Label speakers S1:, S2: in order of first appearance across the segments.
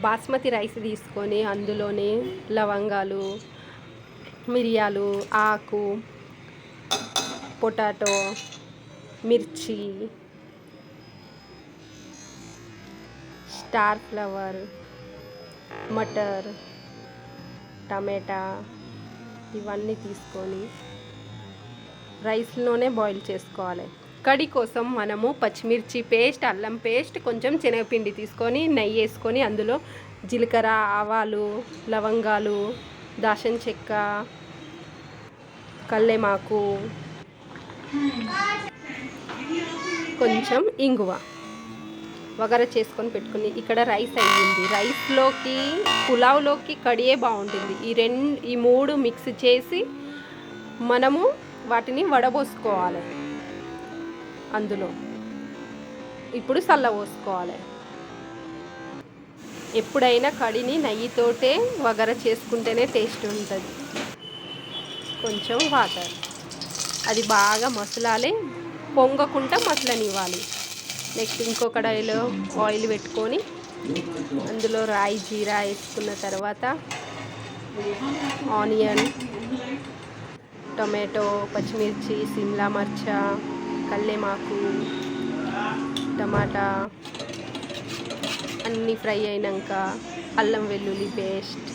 S1: Basmati rice తీసుకొని అందులోనే లవంగాలు మిరియాలు ఆకు పొటాటో మిర్చి స్టార్ ఫ్లవర్ మటర్ టమాటా ఇవన్నీ తీసుకొని రైస్లోనే బాయిల్ చేసుకోవాలి. కడి కోసం మనము పచ్చిమిర్చి పేస్ట్ అల్లం పేస్ట్ కొంచెం శనగపిండి తీసుకొని నెయ్యి వేసుకొని అందులో జీలకర్ర ఆవాలు లవంగాలు దాసం చెక్క కల్లెమాకు కొంచెం ఇంగువ. వగర చేసుకొని పెట్టుకుని ఇక్కడ రైస్ అయ్యింది. రైస్లోకి పులావ్లోకి కడియే బాగుంటుంది. ఈ రెండు ఈ మూడు మిక్స్ చేసి మనము వాటిని వడబోసుకోవాలి. అందులో. ఇప్పుడు చల్ల పోసుకోవాలి. ఎప్పుడైనా కడిని నెయ్యితోటే వగర చేసుకుంటేనే టేస్ట్ ఉంటుంది. కొంచెం వాటర్. అది బాగా మసలాలి. పొంగకుండా మసలనివ్వాలి. నెక్స్ట్ ఇంకో కడాయిలో ఆయిల్ పెట్టుకొని అందులో రాయి జీరా వేసుకున్న తర్వాత ఆనియన్ టొమాటో పచ్చిమిర్చి సిమ్లా మర్చ కల్లేమాకు టమాటా అన్నీ ఫ్రై అయినాక అల్లం వెల్లుల్లి పేస్ట్.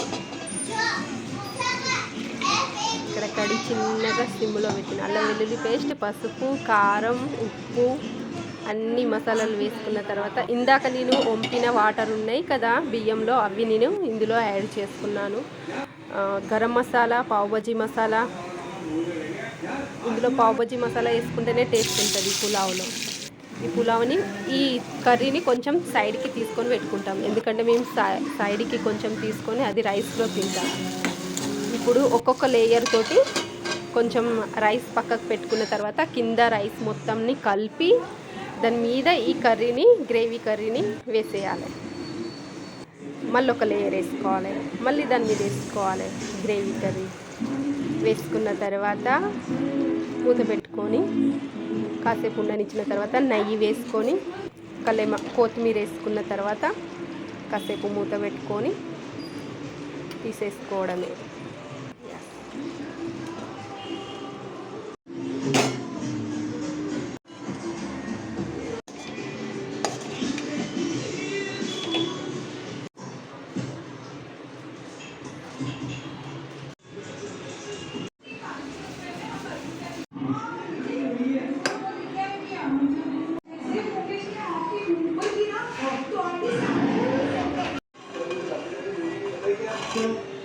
S1: ఇక్కడ కడి చిన్నగా సిమ్లో పెట్టిన అల్లం వెల్లుల్లి పేస్ట్ పసుపు కారం ఉప్పు అన్ని మసాలాలు వేసుకున్న తర్వాత ఇందాక నేను వంపిన వాటర్ ఉన్నాయి కదా బియ్యంలో అవి నేను ఇందులో యాడ్ చేసుకున్నాను. గరం మసాలా పావుబజీ మసాలా ఇందులో పావుబజీ మసాలా వేసుకుంటేనే టేస్ట్ ఉంటుంది పులావ్లో. ఈ పులావ్ని ఈ కర్రీని కొంచెం సైడ్కి తీసుకొని పెట్టుకుంటాం. ఎందుకంటే మేము సై- సైడ్కి కొంచెం తీసుకొని అది రైస్లో తింటాం. ఇప్పుడు ఒక్కొక్క లేయర్ తోటి కొంచెం రైస్ పక్కకు పెట్టుకున్న తర్వాత కింద రైస్ మొత్తంని కలిపి దాని మీద ఈ కర్రీని గ్రేవీ కర్రీని వేసేయాలి. మళ్ళీ ఒక లేయర్ వేసుకోవాలి. మళ్ళీ దాని మీద వేసుకోవాలి గ్రేవీ కర్రీ. వేసుకున్న తర్వాత మూత పెట్టుకొని కాసేపు ఉండనిచ్చిన తర్వాత నెయ్యి వేసుకొని కలేమ కొత్తిమీర వేసుకున్న తర్వాత కాసేపు మూత పెట్టుకొని తీసేసుకోవడమే Thank you. Thank you.